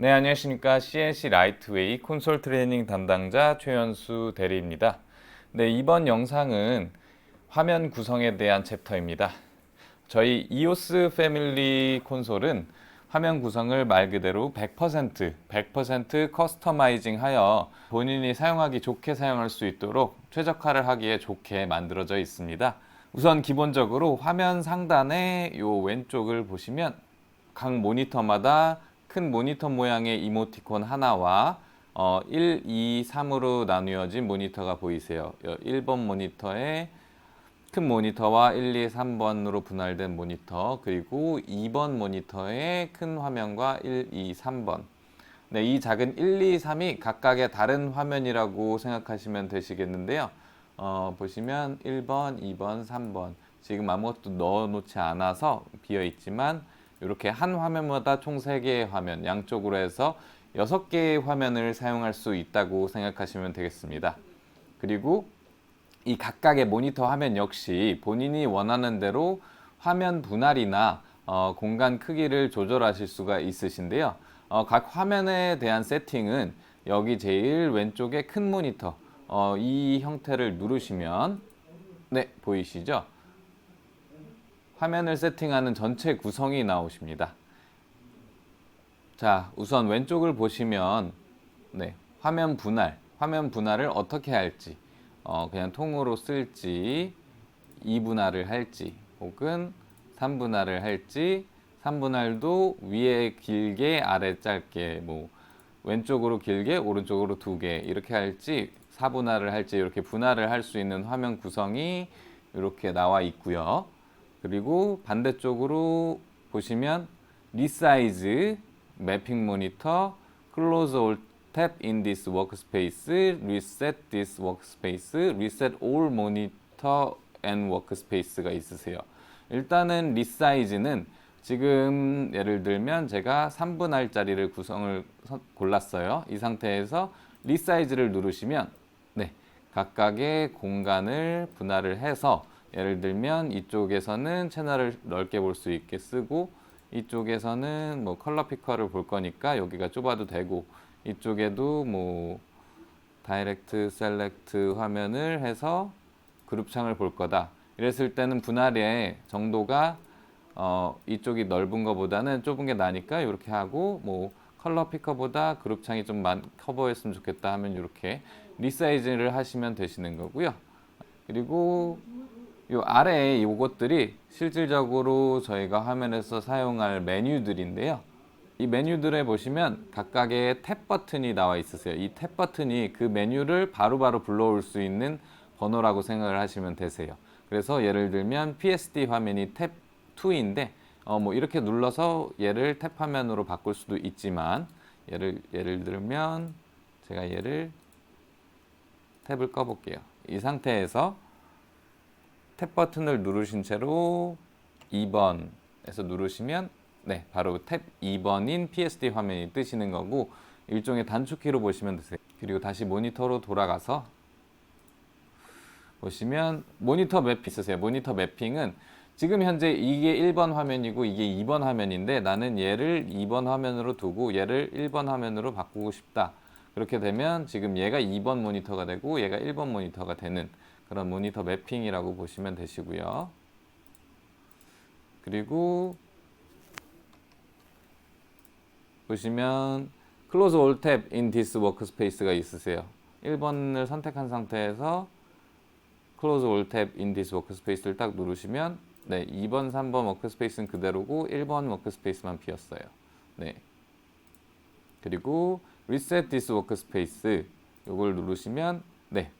네, 안녕하십니까. CNC 라이트웨이 콘솔 트레이닝 담당자 최현수 대리입니다. 네, 이번 영상은 화면 구성에 대한 챕터입니다. 저희 이오스 패밀리 콘솔은 화면 구성을 말 그대로 100% 100% 커스터마이징 하여 본인이 사용하기 좋게 사용할 수 있도록 최적화를 하기에 좋게 만들어져 있습니다. 우선 기본적으로 화면 상단의 요 왼쪽을 보시면 각 모니터마다 큰 모니터 모양의 이모티콘 하나와 어, 1, 2, 3으로 나누어진 모니터가 보이세요. 1번 모니터에 큰 모니터와 1, 2, 3번으로 분할된 모니터 그리고 2번 모니터의 큰 화면과 1, 2, 3번 네, 이 작은 1, 2, 3이 각각의 다른 화면이라고 생각하시면 되시겠는데요. 어, 보시면 1번, 2번, 3번 지금 아무것도 넣어놓지 않아서 비어 있지만 이렇게 한 화면마다 총 3개의 화면 양쪽으로 해서 6개의 화면을 사용할 수 있다고 생각하시면 되겠습니다. 그리고 이 각각의 모니터 화면 역시 본인이 원하는 대로 화면 분할이나 어, 공간 크기를 조절하실 수가 있으신데요. 어, 각 화면에 대한 세팅은 여기 제일 왼쪽에 큰 모니터 어, 이 형태를 누르시면 네 보이시죠? 화면을 세팅하는 전체 구성이 나오십니다. 자, 우선 왼쪽을 보시면 네, 화면 분할, 화면 분할을 어떻게 할지, 어, 그냥 통으로 쓸지, 2분할을 할지, 혹은 3분할을 할지, 3분할도 위에 길게, 아래 짧게, 뭐 왼쪽으로 길게, 오른쪽으로 두 개 이렇게 할지, 4분할을 할지 이렇게 분할을 할 수 있는 화면 구성이 이렇게 나와 있고요. 그리고 반대쪽으로 보시면 리사이즈, 매핑 모니터, tab in this workspace, reset this workspace, reset all monitor and workspace가 있으세요. 일단은 리사이즈는 지금 예를 들면 제가 3분할짜리를 구성을 서- 골랐어요. 이 상태에서 리사이즈를 누르시면 네, 각각의 공간을 분할을 해서 예를 들면 이쪽에서는 채널을 넓게 볼 수 있게 쓰고 이쪽에서는 뭐 컬러 피커를 볼 거니까 여기가 좁아도 되고 이쪽에도 뭐 다이렉트 셀렉트 화면을 해서 그룹 창을 볼 거다. 이랬을 때는 분할의 정도가 어, 이쪽이 넓은 것보다는 좁은 게 나니까 이렇게 하고 뭐 컬러 피커보다 그룹 창이 좀 많, 커버했으면 좋겠다 하면 이렇게 리사이즈를 하시면 되시는 거고요. 그리고 요 아래에 요것들이 실질적으로 저희가 화면에서 사용할 메뉴들인데요. 이 메뉴들에 보시면 각각의 탭 버튼이 나와 있으세요. 이 탭 버튼이 그 메뉴를 바로 바로 불러올 수 있는 번호라고 생각을 하시면 되세요. 그래서 예를 들면 PSD 화면이 탭 2인데 어 뭐 이렇게 눌러서 얘를 탭 화면으로 바꿀 수도 있지만 예를 예를 들면 제가 얘를 탭을 꺼 볼게요. 이 상태에서 탭 버튼을 누르신 채로 2번에서 누르시면 네, 바로 탭 2번인 PSD 화면이 뜨시는 거고 일종의 단축키로 보시면 되세요. 그리고 다시 모니터로 돌아가서 보시면 모니터 맵 있으세요. 모니터 매핑은 지금 현재 이게 1번 화면이고 이게 2번 화면인데 나는 얘를 2번 화면으로 두고 얘를 1번 화면으로 바꾸고 싶다. 그렇게 되면 지금 얘가 2번 모니터가 되고 얘가 1번 모니터가 되는 그런 모니터 매핑이라고 보시면 되시고요. 그리고 보시면 Close All Tab in this Workspace가 있으세요. 1번을 선택한 상태에서 Close All Tab in this Workspace를 딱 누르시면 네, 2번, 3번 워크스페이스는 그대로고 1번 워크스페이스만 비었어요. 네. 그리고 Reset this Workspace 이걸 누르시면 네,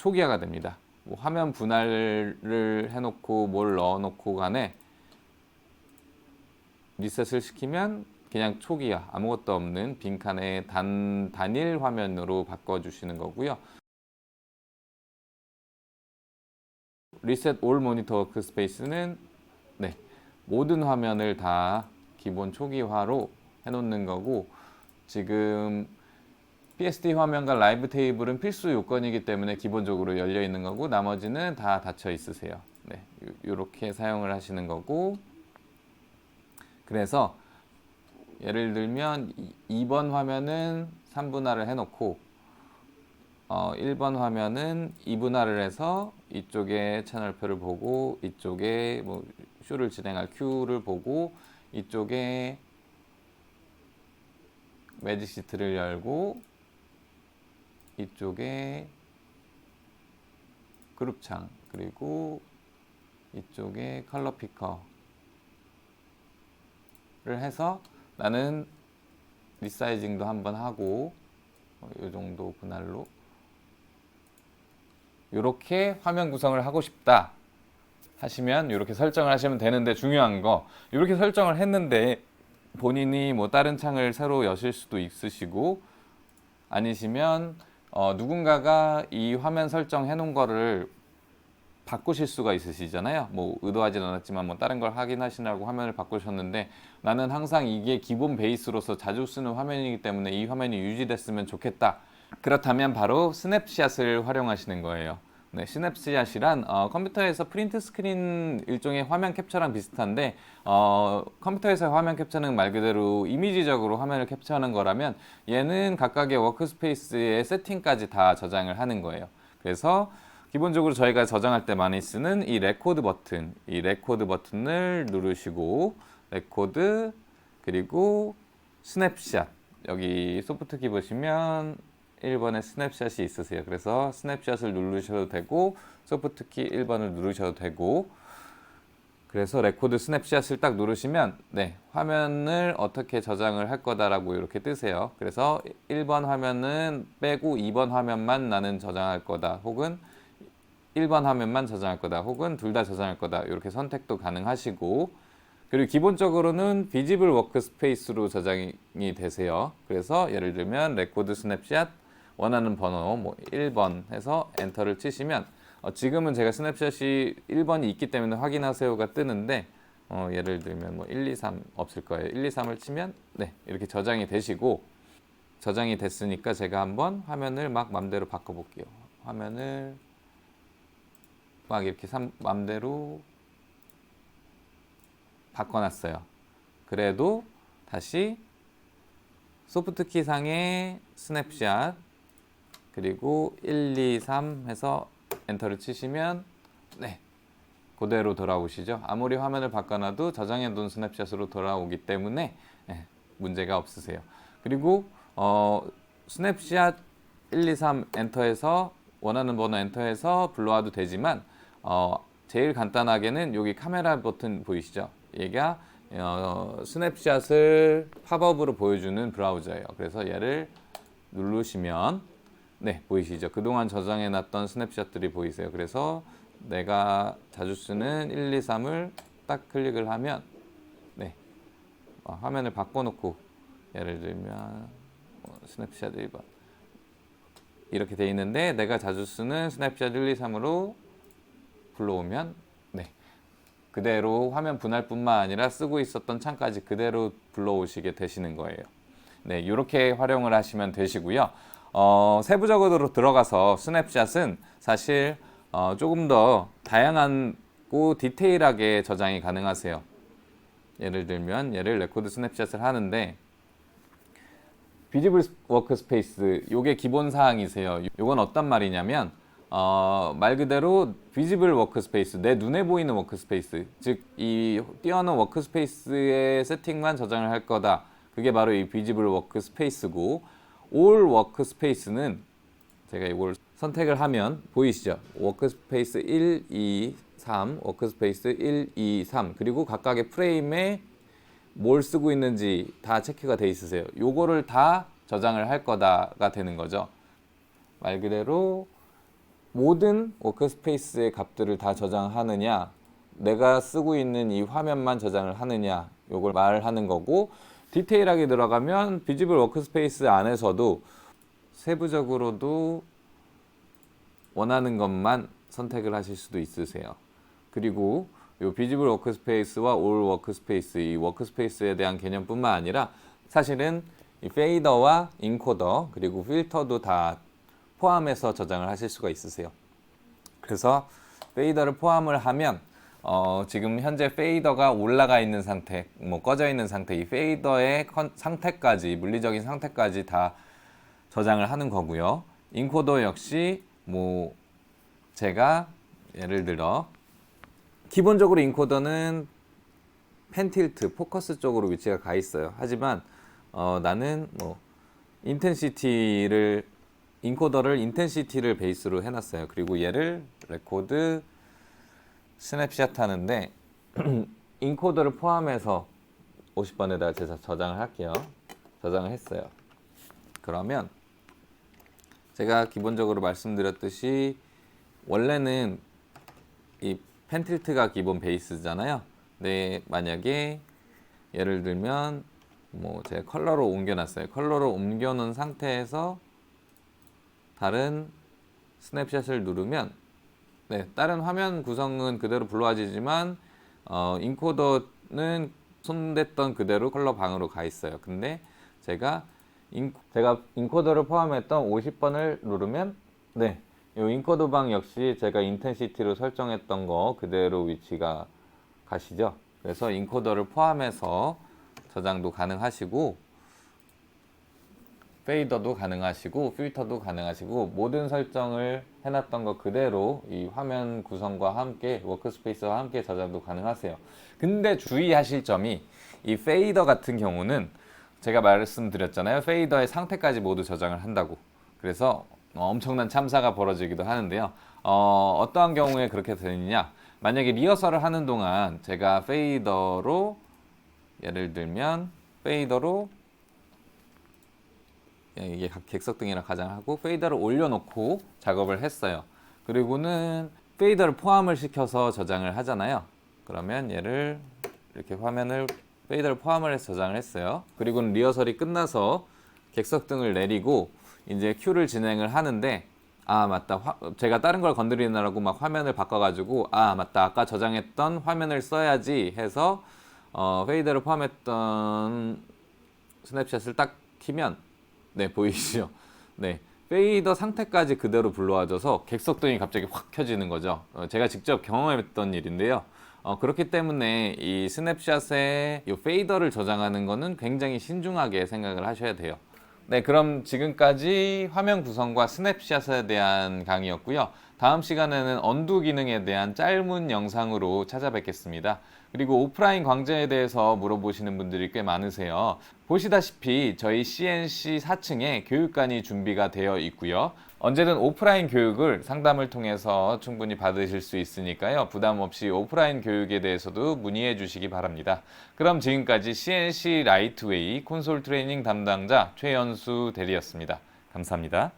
초기화가 됩니다. 뭐 화면 분할을 해놓고 뭘 넣어놓고 간에 리셋을 시키면 그냥 초기화 아무것도 없는 빈칸의 단 단일 화면으로 바꿔주시는 거고요. 리셋 올 모니터 워크스페이스는 네, 모든 화면을 다 기본 초기화로 해놓는 거고 지금 PSD 화면과 라이브 테이블은 필수 요건이기 때문에 기본적으로 열려 있는 거고 나머지는 다 닫혀 있으세요. 네, 이렇게 사용을 하시는 거고 그래서 예를 들면 2번 화면은 3분할을 해놓고 어, 1번 화면은 2분할을 해서 이쪽에 채널표를 보고 이쪽에 뭐 쇼를 진행할 큐를 보고 이쪽에 매직 시트를 열고 이쪽에 그룹창 그리고 이쪽에 컬러 피커를 해서 나는 리사이징도 한번 하고 어, 이 정도 분할로. 이렇게 화면 구성을 하고 싶다 하시면 이렇게 설정을 하시면 되는데 중요한 거 이렇게 설정을 했는데 본인이 뭐 다른 창을 새로 여실 수도 있으시고 아니시면 어, 누군가가 이 화면 설정해 놓은 거를 바꾸실 수가 있으시잖아요. 뭐 의도하진 않았지만 뭐 다른 걸 확인하시라고 화면을 바꾸셨는데 나는 항상 이게 기본 베이스로서 자주 쓰는 화면이기 때문에 이 화면이 유지됐으면 좋겠다. 그렇다면 바로 스냅샷을 활용하시는 거예요. 네, 스냅샷이란 어, 컴퓨터에서 프린트 스크린 일종의 화면 캡처랑 비슷한데 어, 컴퓨터에서 화면 캡처는 말 그대로 이미지적으로 화면을 캡처하는 거라면 얘는 각각의 워크스페이스의 세팅까지 다 저장을 하는 거예요. 그래서 기본적으로 저희가 저장할 때 많이 쓰는 이 레코드 버튼, 이 레코드 버튼을 누르시고 레코드 그리고 스냅샷 여기 소프트키 보시면 1번에 스냅샷이 있으세요. 그래서 스냅샷을 누르셔도 되고 소프트키 1번을 누르셔도 되고 그래서 레코드 스냅샷을 딱 누르시면 네 화면을 어떻게 저장을 할 거다라고 이렇게 뜨세요. 그래서 1번 화면은 빼고 2번 화면만 나는 저장할 거다. 혹은 1번 화면만 저장할 거다. 혹은 둘 다 저장할 거다. 이렇게 선택도 가능하시고 그리고 기본적으로는 비지블 워크스페이스로 저장이 되세요. 그래서 예를 들면 레코드 스냅샷 원하는 번호 뭐 1번 해서 엔터를 치시면 어, 지금은 제가 스냅샷이 1번이 있기 때문에 확인하세요가 뜨는데 어, 예를 들면 뭐 1, 2, 3 없을 거예요. 1, 2, 3을 치면 네 이렇게 저장이 되시고 저장이 됐으니까 제가 한번 화면을 막 맘대로 바꿔볼게요. 화면을 막 이렇게 삼, 맘대로 바꿔놨어요. 그래도 다시 소프트키 상의 스냅샷 그리고 1, 2, 3 해서 엔터를 치시면 네 그대로 돌아오시죠. 아무리 화면을 바꿔놔도 저장해 둔 스냅샷으로 돌아오기 때문에 네, 문제가 없으세요. 그리고 어, 스냅샷 1, 2, 3 엔터해서 원하는 번호 엔터해서 불러와도 되지만 어, 제일 간단하게는 여기 카메라 버튼 보이시죠? 얘가 어, 스냅샷을 팝업으로 보여주는 브라우저예요. 그래서 얘를 누르시면 네 보이시죠? 그동안 저장해 놨던 스냅샷들이 보이세요. 그래서 내가 자주 쓰는 1, 2, 3을 딱 클릭을 하면 네 어, 화면을 바꿔 놓고 예를 들면 어, 스냅샷 1번 이렇게 돼 있는데 내가 자주 쓰는 스냅샷 1, 2, 3으로 불러오면 네 그대로 화면 분할뿐만 아니라 쓰고 있었던 창까지 그대로 불러오시게 되시는 거예요. 네 이렇게 활용을 하시면 되시고요. 어, 세부적으로 들어가서 스냅샷은 사실 어, 조금 더 다양하고 디테일하게 저장이 가능하세요. 예를 들면 얘를 레코드 스냅샷을 하는데 비지블 워크스페이스 요게 기본 사항이세요. 요건 어떤 말이냐면 어, 말 그대로 비지블 워크스페이스 내 눈에 보이는 워크스페이스 즉이 띄어놓은 워크스페이스의 세팅만 저장을 할 거다. 그게 바로 이 비지블 워크스페이스고 올 워크스페이스는 제가 이걸 선택을 하면 보이시죠? 워크스페이스 1, 2, 3, 워크스페이스 1, 2, 3 그리고 각각의 프레임에 뭘 쓰고 있는지 다 체크가 돼 있으세요. 요거를 다 저장을 할 거다가 되는 거죠. 말 그대로 모든 워크스페이스의 값들을 다 저장하느냐, 내가 쓰고 있는 이 화면만 저장을 하느냐, 요걸 말하는 거고, 디테일하게 들어가면 비지블 워크스페이스 안에서도 세부적으로도 원하는 것만 선택을 하실 수도 있으세요. 그리고 요 비지블 워크스페이스와 올 워크스페이스 이 워크스페이스에 대한 개념뿐만 아니라 사실은 이 페이더와 인코더 그리고 필터도 다 포함해서 저장을 하실 수가 있으세요. 그래서 페이더를 포함을 하면 어, 지금 현재 페이더가 올라가 있는 상태, 뭐 꺼져 있는 상태, 이 페이더의 컨- 상태까지 물리적인 상태까지 다 저장을 하는 거고요. 인코더 역시 뭐 제가 예를 들어 기본적으로 인코더는 펜틸트, 포커스 쪽으로 위치가 가 있어요. 하지만 어, 나는 뭐 인텐시티를 인코더를 인텐시티를 베이스로 해놨어요. 그리고 얘를 레코드 스냅샷 하는데 인코더를 포함해서 50번에다가 제가 저장을 할게요. 저장을 했어요. 그러면 제가 기본적으로 말씀드렸듯이 원래는 이 펜틸트가 기본 베이스잖아요. 근데 만약에 예를 들면 뭐 제가 컬러로 옮겨놨어요. 컬러로 옮겨놓은 상태에서 다른 스냅샷을 누르면 네, 다른 화면 구성은 그대로 불러와지지만 어, 인코더는 손댔던 그대로 컬러 방으로 가 있어요. 근데 제가 인, 제가 인코더를 포함했던 50번을 누르면 네, 이 인코더 방 역시 제가 인텐시티로 설정했던 거 그대로 위치가 가시죠. 그래서 인코더를 포함해서 저장도 가능하시고 페이더도 가능하시고 필터도 가능하시고 모든 설정을 해놨던 거 그대로 이 화면 구성과 함께 워크스페이스와 함께 저장도 가능하세요. 근데 주의하실 점이 이 페이더 같은 경우는 제가 말씀드렸잖아요. 페이더의 상태까지 모두 저장을 한다고. 그래서 엄청난 참사가 벌어지기도 하는데요. 어, 어떠한 경우에 그렇게 되느냐? 만약에 리허설을 하는 동안 제가 페이더로 예를 들면 페이더로 예, 이게 각 객석등이랑 가장하고 페이더를 올려놓고 작업을 했어요. 그리고는 페이더를 포함을 시켜서 저장을 하잖아요. 그러면 얘를 이렇게 화면을 페이더를 포함을 해서 저장을 했어요. 그리고는 리허설이 끝나서 객석등을 내리고 이제 큐를 진행을 하는데 아 맞다 화- 제가 다른 걸 건드리느라고 막 화면을 바꿔가지고 아 맞다 아까 저장했던 화면을 써야지 해서 어, 페이더를 포함했던 스냅샷을 딱 키면 네 보이시죠? 네 페이더 상태까지 그대로 불러와줘서 객석등이 갑자기 확 켜지는 거죠. 어, 제가 직접 경험했던 일인데요. 어, 그렇기 때문에 이 스냅샷에 이 페이더를 저장하는 거는 굉장히 신중하게 생각을 하셔야 돼요. 네, 그럼 지금까지 화면 구성과 스냅샷에 대한 강의였고요. 다음 시간에는 언두 기능에 대한 짧은 영상으로 찾아뵙겠습니다. 그리고 오프라인 광장에 대해서 물어보시는 분들이 꽤 많으세요. 보시다시피 저희 CNC 4층에 교육관이 준비가 되어 있고요. 언제든 오프라인 교육을 상담을 통해서 충분히 받으실 수 있으니까요. 부담 없이 오프라인 교육에 대해서도 문의해 주시기 바랍니다. 그럼 지금까지 CNC 라이트웨이 콘솔 트레이닝 담당자 최연수 대리였습니다. 감사합니다.